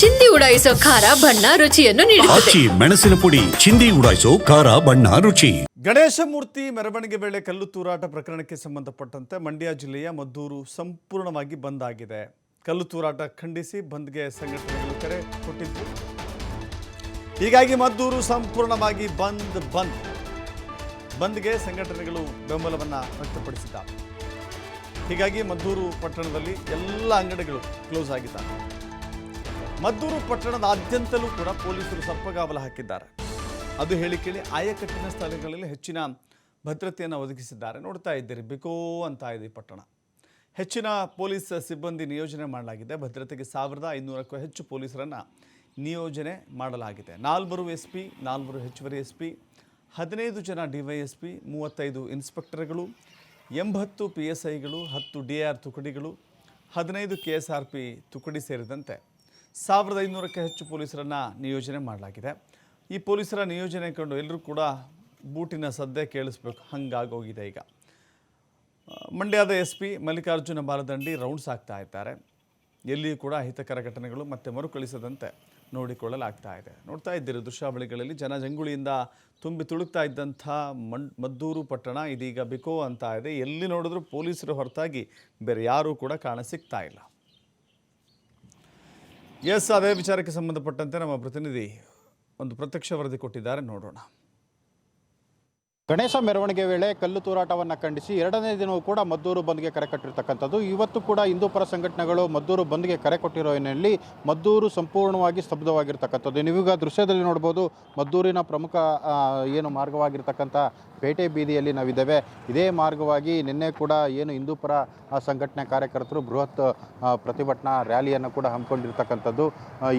ಚಿಂದಿ ಉಡಾಯಿಸೋ ಖಾರ ಬಣ್ಣ ರುಚಿಯನ್ನು ನೀಡುತ್ತದೆ. ಆಚಿ ಮೆಣಸಿನ ಪುಡಿ ಚಿಂದಿ ಉಡಾಯಿಸೋ ಖಾರ ಬಣ್ಣ ರುಚಿ. ಗಣೇಶ ಮೂರ್ತಿ ಮೆರವಣಿಗೆ ವೇಳೆ ಕಲ್ಲು ತೂರಾಟ ಪ್ರಕರಣಕ್ಕೆ ಸಂಬಂಧಪಟ್ಟಂತೆ ಮಂಡ್ಯ ಜಿಲ್ಲೆಯ ಮದ್ದೂರು ಸಂಪೂರ್ಣವಾಗಿ ಬಂದ್ ಆಗಿದೆ. ಕಲ್ಲು ತೂರಾಟ ಖಂಡಿಸಿ ಬಂದ್ಗೆ ಸಂಘಟನೆಗಳು ಕರೆ ಕೊಟ್ಟಿದ್ದು. ಹೀಗಾಗಿ ಮದ್ದೂರು ಸಂಪೂರ್ಣವಾಗಿ ಬಂದ್ ಬಂದ್. ಬಂದ್ಗೆ ಸಂಘಟನೆಗಳು ಬೆಂಬಲವನ್ನು ವ್ಯಕ್ತಪಡಿಸಿದ್ದಾರೆ. ಹೀಗಾಗಿ ಮದ್ದೂರು ಪಟ್ಟಣದಲ್ಲಿ ಎಲ್ಲ ಅಂಗಡಿಗಳು ಕ್ಲೋಸ್ ಆಗಿದ್ದಾವೆ ಮದ್ದೂರು ಪಟ್ಟಣದಾದ್ಯಂತಲೂ ಕೂಡ ಪೊಲೀಸರು ಸರ್ಪಗಾವಲ ಹಾಕಿದ್ದಾರೆ. ಅದು ಹೇಳಿ ಕೇಳಿ ಆಯಕಟ್ಟಿನ ಸ್ಥಳಗಳಲ್ಲಿ ಹೆಚ್ಚಿನ ಭದ್ರತೆಯನ್ನು ಒದಗಿಸಿದ್ದಾರೆ. ನೋಡ್ತಾ ಇದ್ದೀರಿ, ಬಿಕೋ ಅಂತ ಇದೆ ಪಟ್ಟಣ. ಹೆಚ್ಚಿನ ಪೊಲೀಸ್ ಸಿಬ್ಬಂದಿ ನಿಯೋಜನೆ ಮಾಡಲಾಗಿದೆ. ಭದ್ರತೆಗೆ ಸಾವಿರದ ಐನೂರಕ್ಕೂ ಹೆಚ್ಚು ಪೊಲೀಸರನ್ನು ನಿಯೋಜನೆ ಮಾಡಲಾಗಿದೆ. ನಾಲ್ವರು ಎಸ್ ಪಿ ನಾಲ್ವರು ಹೆಚ್ಚುವರಿ ಎಸ್ ಪಿ ಹದಿನೈದು ಜನ ಡಿವೈಎಸ್ಪಿ ಮೂವತ್ತೈದು ಇನ್ಸ್ಪೆಕ್ಟರ್ಗಳು, ಎಂಬತ್ತು ಪಿ ಎಸ್ ಐಗಳು, ಹತ್ತು ಡಿ ಆರ್ ತುಕಡಿಗಳು, ಹದಿನೈದು ಕೆ ಎಸ್ ಆರ್ ಪಿ ತುಕಡಿ ಸೇರಿದಂತೆ ಸಾವಿರದ ಐನೂರಕ್ಕೆ ಹೆಚ್ಚು ಪೊಲೀಸರನ್ನು ನಿಯೋಜನೆ ಮಾಡಲಾಗಿದೆ. ಈ ಪೊಲೀಸರ ನಿಯೋಜನೆ ಕಂಡು ಎಲ್ಲರೂ ಕೂಡ ಬೂಟಿನ ಸದ್ದೆ ಕೇಳಿಸ್ಬೇಕು, ಹಂಗಾಗೋಗಿದೆ ಈಗ. ಮಂಡ್ಯದ S P Mallikarjuna Baladandi rounds ಆಗ್ತಾ ಇದ್ದಾರೆ. ಎಲ್ಲಿಯೂ ಕೂಡ ಅಹಿತಕರ ಘಟನೆಗಳು ಮತ್ತೆ ಮರುಕಳಿಸದಂತೆ ನೋಡಿಕೊಳ್ಳಲಾಗ್ತಾ ಇದೆ. ನೋಡ್ತಾ ಇದ್ದೀರಿ ದೃಶ್ಯಾವಳಿಗಳಲ್ಲಿ ಜನ ಜಂಗುಳಿಯಿಂದ ತುಂಬಿ ತುಳುಕ್ತಾ ಇದ್ದಂಥ ಮದ್ದೂರು ಪಟ್ಟಣ ಇದೀಗ ಬಿಕೋ ಅಂತ ಇದೆ. ಎಲ್ಲಿ ನೋಡಿದ್ರೂ ಪೊಲೀಸರು ಹೊರತಾಗಿ ಬೇರೆ ಯಾರೂ ಕೂಡ ಕಾಣ ಸಿಗ್ತಾ ಇಲ್ಲ. ಎಸ್ ಅದೇ ವಿಚಾರಕ್ಕೆ ಸಂಬಂಧಪಟ್ಟಂತೆ ನಮ್ಮ ಪ್ರತಿನಿಧಿ ಒಂದು ಪ್ರತ್ಯಕ್ಷ ವರದಿ ಕೊಟ್ಟಿದ್ದಾರೆ. ನೋಡೋಣ. ಗಣೇಶ ಮೆರವಣಿಗೆ ವೇಳೆ ಕಲ್ಲು ತೂರಾಟವನ್ನು ಖಂಡಿಸಿ ಎರಡನೇ ದಿನವೂ ಕೂಡ ಮದ್ದೂರು ಬಂದ್ಗೆ ಕರೆ ಕಟ್ಟಿರ್ತಕ್ಕಂಥದ್ದು. ಇವತ್ತು ಕೂಡ ಹಿಂದೂ ಪರ ಸಂಘಟನೆಗಳು ಮದ್ದೂರು ಬಂದ್ಗೆ ಕರೆ ಕೊಟ್ಟಿರೋ ಹಿನ್ನೆಲೆಯಲ್ಲಿ ಮದ್ದೂರು ಸಂಪೂರ್ಣವಾಗಿ ಸ್ತಬ್ಧವಾಗಿರ್ತಕ್ಕಂಥದ್ದು. ನೀವೀಗ ದೃಶ್ಯದಲ್ಲಿ ನೋಡ್ಬೋದು ಮದ್ದೂರಿನ ಪ್ರಮುಖ ಏನು ಮಾರ್ಗವಾಗಿರ್ತಕ್ಕಂಥ ಪೇಟೆ ಬೀದಿಯಲ್ಲಿ ನಾವಿದ್ದೇವೆ. ಇದೇ ಮಾರ್ಗವಾಗಿ ನಿನ್ನೆ ಕೂಡ ಏನು ಹಿಂದೂಪರ ಸಂಘಟನೆ ಕಾರ್ಯಕರ್ತರು ಬೃಹತ್ ಪ್ರತಿಭಟನಾ ರ್ಯಾಲಿಯನ್ನು ಕೂಡ ಹಮ್ಮಿಕೊಂಡಿರ್ತಕ್ಕಂಥದ್ದು.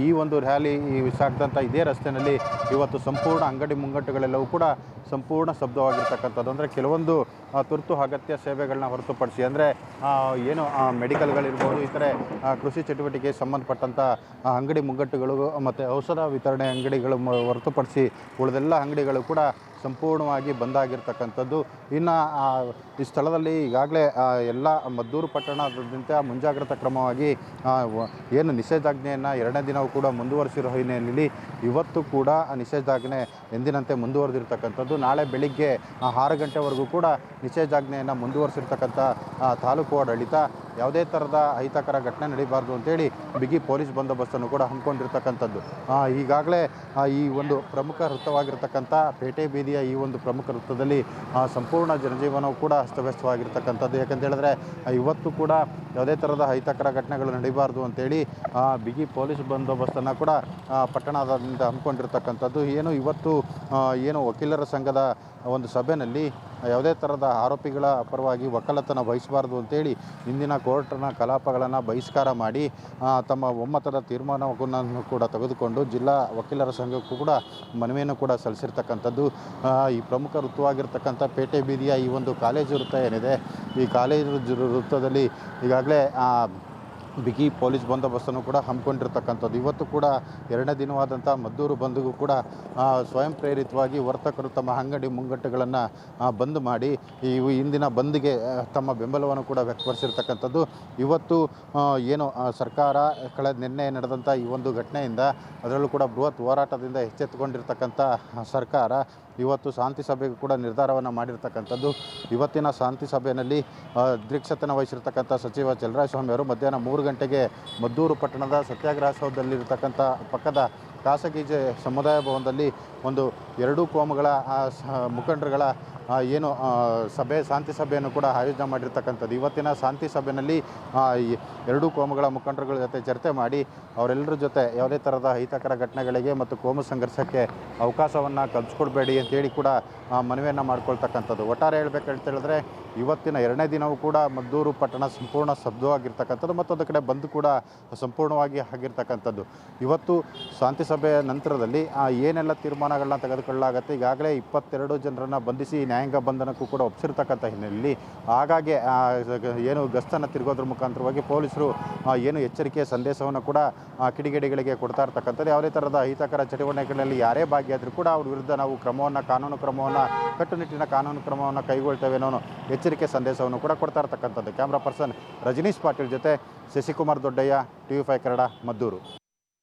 ಈ ಒಂದು ರ್ಯಾಲಿ ಸಾಗಿದಂಥ ಇದೇ ರಸ್ತೆಯಲ್ಲಿ ಇವತ್ತು ಸಂಪೂರ್ಣ ಅಂಗಡಿ ಮುಂಗಟ್ಟುಗಳೆಲ್ಲವೂ ಕೂಡ ಸಂಪೂರ್ಣ ಶಬ್ದವಾಗಿರ್ತಕ್ಕಂಥದ್ದು ಅಂದರೆ ಕೆಲವೊಂದು ತುರ್ತು ಅಗತ್ಯ ಸೇವೆಗಳನ್ನ ಹೊರತುಪಡಿಸಿ ಅಂದರೆ ಏನು ಮೆಡಿಕಲ್ಗಳಿರ್ಬೋದು ಇತರೆ ಕೃಷಿ ಚಟುವಟಿಕೆಗೆ ಸಂಬಂಧಪಟ್ಟಂಥ ಅಂಗಡಿ ಮುಂಗಟ್ಟುಗಳು ಮತ್ತು ಔಷಧ ವಿತರಣೆ ಅಂಗಡಿಗಳು ಹೊರತುಪಡಿಸಿ ಉಳಿದೆಲ್ಲ ಅಂಗಡಿಗಳು ಕೂಡ ಸಂಪೂರ್ಣವಾಗಿ ಬಂದಾಗಿರ್ತಕ್ಕಂಥದ್ದು. ಇನ್ನು ಆ, ಈ ಸ್ಥಳದಲ್ಲಿ ಈಗಾಗಲೇ ಎಲ್ಲ ಮದ್ದೂರು ಪಟ್ಟಣದಾದ್ಯಂತ ಮುಂಜಾಗ್ರತಾ ಕ್ರಮವಾಗಿ ಏನು ನಿಷೇಧಾಜ್ಞೆಯನ್ನು ಎರಡನೇ ದಿನವೂ ಕೂಡ ಮುಂದುವರಿಸಿರೋ ಹಿನ್ನೆಲೆಯಲ್ಲಿ ಇವತ್ತು ಕೂಡ ನಿಷೇಧಾಜ್ಞೆ ಎಂದಿನಂತೆ ಮುಂದುವರೆದಿರ್ತಕ್ಕಂಥದ್ದು. ನಾಳೆ ಬೆಳಿಗ್ಗೆ ಆರು ಗಂಟೆವರೆಗೂ ಕೂಡ ನಿಷೇಧಾಜ್ಞೆಯನ್ನು ಮುಂದುವರಿಸಿರ್ತಕ್ಕಂಥ ತಾಲೂಕು ಆಡಳಿತ ಯಾವುದೇ ಥರದ ಅಹಿತಕರ ಘಟನೆ ನಡೀಬಾರ್ದು ಅಂತೇಳಿ ಬಿಗಿ ಪೊಲೀಸ್ ಬಂದೋಬಸ್ತನ್ನು ಕೂಡ ಹಮ್ಮಿಕೊಂಡಿರ್ತಕ್ಕಂಥದ್ದು. ಈಗಾಗಲೇ ಈ ಒಂದು ಪ್ರಮುಖ ವೃತ್ತವಾಗಿರ್ತಕ್ಕಂಥ ಪೇಟೆ ಬೀದಿಯ ಈ ಒಂದು ಪ್ರಮುಖ ವೃತ್ತದಲ್ಲಿ ಸಂಪೂರ್ಣ ಜನಜೀವನವು ಕೂಡ ಅಸ್ತವ್ಯಸ್ತವಾಗಿರ್ತಕ್ಕಂಥದ್ದು. ಯಾಕಂತ ಹೇಳಿದ್ರೆ ಇವತ್ತು ಕೂಡ ಯಾವುದೇ ಥರದ ಅಹಿತಕರ ಘಟನೆಗಳು ನಡೀಬಾರ್ದು ಅಂತೇಳಿ ಬಿಗಿ ಪೊಲೀಸ್ ಬಂದೋಬಸ್ತನ್ನು ಕೂಡ ಪಟ್ಟಣದಿಂದ ಹಮ್ಮಿಕೊಂಡಿರ್ತಕ್ಕಂಥದ್ದು. ಏನು, ಇವತ್ತು ಏನು ವಕೀಲರ ಸಂಘದ ಒಂದು ಸಭೆಯಲ್ಲಿ ಯಾವುದೇ ಥರದ ಆರೋಪಿಗಳ ಪರವಾಗಿ ವಕಾಲತನ ವಹಿಸಬಾರ್ದು ಅಂತೇಳಿ ಇಂದಿನ ಕೋರ್ಟ್ನ ಕಲಾಪಗಳನ್ನು ಬಹಿಷ್ಕಾರ ಮಾಡಿ ತಮ್ಮ ಒಮ್ಮತದ ತೀರ್ಮಾನವನ್ನು ಕೂಡ ತೆಗೆದುಕೊಂಡು ಜಿಲ್ಲಾ ವಕೀಲರ ಸಂಘಕ್ಕೂ ಕೂಡ ಮನವಿಯನ್ನು ಕೂಡ ಸಲ್ಲಿಸಿರ್ತಕ್ಕಂಥದ್ದು. ಈ ಪ್ರಮುಖ ವೃತ್ತವಾಗಿರ್ತಕ್ಕಂಥ ಪೇಟೆ ಬೀದಿಯ ಈ ಒಂದು ಕಾಲೇಜು ವೃತ್ತ ಏನಿದೆ, ಈ ಕಾಲೇಜು ವೃತ್ತದಲ್ಲಿ ಈಗಾಗಲೇ ಬಿಗಿ ಪೊಲೀಸ್ ಬಂದೋಬಸ್ತನ್ನು ಕೂಡ ಹಮ್ಮಿಕೊಂಡಿರ್ತಕ್ಕಂಥದ್ದು. ಇವತ್ತು ಕೂಡ ಎರಡನೇ ದಿನವಾದಂಥ ಮದ್ದೂರು ಬಂದ್ಗೂ ಕೂಡ ಸ್ವಯಂ ಪ್ರೇರಿತವಾಗಿ ವರ್ತಕರು ತಮ್ಮ ಅಂಗಡಿ ಮುಂಗಟ್ಟುಗಳನ್ನು ಬಂದ್ ಮಾಡಿ, ಈ ಇಂದಿನ ಬಂದ್ಗೆ ತಮ್ಮ ಬೆಂಬಲವನ್ನು ಕೂಡ ವ್ಯಕ್ತಪಡಿಸಿರ್ತಕ್ಕಂಥದ್ದು. ಇವತ್ತು ಏನು ಸರ್ಕಾರ ಕಳೆದ ನಿನ್ನೆ ನಡೆದಂಥ ಈ ಒಂದು ಘಟನೆಯಿಂದ ಅದರಲ್ಲೂ ಕೂಡ ಬೃಹತ್ ಹೋರಾಟದಿಂದ ಎಚ್ಚೆತ್ತುಕೊಂಡಿರ್ತಕ್ಕಂಥ ಸರ್ಕಾರ ಇವತ್ತು ಶಾಂತಿ ಸಭೆಗೂ ಕೂಡ ನಿರ್ಧಾರವನ್ನು ಮಾಡಿರ್ತಕ್ಕಂಥದ್ದು. ಇವತ್ತಿನ ಶಾಂತಿ ಸಭೆಯಲ್ಲಿ ಅಧ್ಯಕ್ಷತನ ವಹಿಸಿರ್ತಕ್ಕಂಥ ಸಚಿವ ಚಲರಾಯಸ್ವಾಮಿ ಅವರು ಮಧ್ಯಾಹ್ನ ಮೂರು ಗಂಟೆಗೆ ಮದ್ದೂರು ಪಟ್ಟಣದ ಸತ್ಯಾಗ್ರಹ ಸೌಧದಲ್ಲಿರ್ತಕ್ಕಂಥ ಪಕ್ಕದ ಖಾಸಗಿ ಸಮುದಾಯ ಭವನದಲ್ಲಿ ಒಂದು ಎರಡೂ ಕೋಮುಗಳ ಮುಖಂಡರುಗಳ ಏನು ಸಭೆ, ಶಾಂತಿ ಸಭೆಯನ್ನು ಕೂಡ ಆಯೋಜನೆ ಮಾಡಿರ್ತಕ್ಕಂಥದ್ದು. ಇವತ್ತಿನ ಶಾಂತಿ ಸಭೆಯಲ್ಲಿ ಎರಡೂ ಕೋಮುಗಳ ಮುಖಂಡರುಗಳ ಜೊತೆ ಚರ್ಚೆ ಮಾಡಿ, ಅವರೆಲ್ಲರ ಜೊತೆ ಯಾವುದೇ ಥರದ ಅಹಿತಕರ ಘಟನೆಗಳಿಗೆ ಮತ್ತು ಕೋಮು ಸಂಘರ್ಷಕ್ಕೆ ಅವಕಾಶವನ್ನು ಕಲ್ಪಿಸ್ಕೊಡ್ಬೇಡಿ ಅಂತೇಳಿ ಕೂಡ ಮನವಿಯನ್ನು ಮಾಡಿಕೊಳ್ತಕ್ಕಂಥದ್ದು. ಒಟ್ಟಾರೆ ಅಂತ ಹೇಳಿದ್ರೆ, ಇವತ್ತಿನ ಎರಡನೇ ದಿನವೂ ಕೂಡ ಮದ್ದೂರು ಪಟ್ಟಣ ಸಂಪೂರ್ಣ ಶಬ್ದವಾಗಿರ್ತಕ್ಕಂಥದ್ದು ಮತ್ತೊಂದು ಕಡೆ ಬಂದು ಕೂಡ ಸಂಪೂರ್ಣವಾಗಿ ಆಗಿರ್ತಕ್ಕಂಥದ್ದು. ಇವತ್ತು ಶಾಂತಿ ಸಭೆಯ ನಂತರದಲ್ಲಿ ಏನೆಲ್ಲ ತೀರ್ಮಾನಗಳನ್ನ ತೆಗೆದುಕೊಳ್ಳಲಾಗುತ್ತೆ? ಈಗಾಗಲೇ ಇಪ್ಪತ್ತೆರಡು ಜನರನ್ನು ಬಂಧಿಸಿ ನ್ಯಾಯಾಂಗ ಬಂಧನಕ್ಕೂ ಕೂಡ ಒಪ್ಪಿಸಿರ್ತಕ್ಕಂಥ ಹಿನ್ನೆಲೆಯಲ್ಲಿ ಹಾಗಾಗಿ ಏನು ಗಸ್ತನ್ನು ತಿರುಗೋದ್ರ ಮುಖಾಂತರವಾಗಿ ಪೊಲೀಸರು ಏನು ಎಚ್ಚರಿಕೆಯ ಸಂದೇಶವನ್ನು ಕೂಡ ಕಿಡಿಗೇಡಿಗಳಿಗೆ ಕೊಡ್ತಾ ಇರ್ತಕ್ಕಂಥದ್ದು. ಯಾವುದೇ ಥರದ ಅಹಿತಕರ ಚಟುವಟಿಕೆಗಳಲ್ಲಿ ಯಾರೇ ಭಾಗಿಯಾದರೂ ಕೂಡ ಅವ್ರ ವಿರುದ್ಧ ನಾವು ಕ್ರಮವನ್ನು, ಕಾನೂನು ಕ್ರಮವನ್ನು, ಕಟ್ಟುನಿಟ್ಟಿನ ಕಾನೂನು ಕ್ರಮವನ್ನು ಕೈಗೊಳ್ತೇವೆ ಅನ್ನೋ ಎಚ್ಚರಿಕೆ ಸಂದೇಶವನ್ನು ಕೂಡ ಕೊಡ್ತಾ ಇರ್ತಕ್ಕಂಥದ್ದು. ಕ್ಯಾಮ್ರಾ ಪರ್ಸನ್ ರಜನೀಶ್ ಪಾಟೀಲ್ ಜೊತೆ Shashikumar Doddaiah, T V five Kannada, Maddur.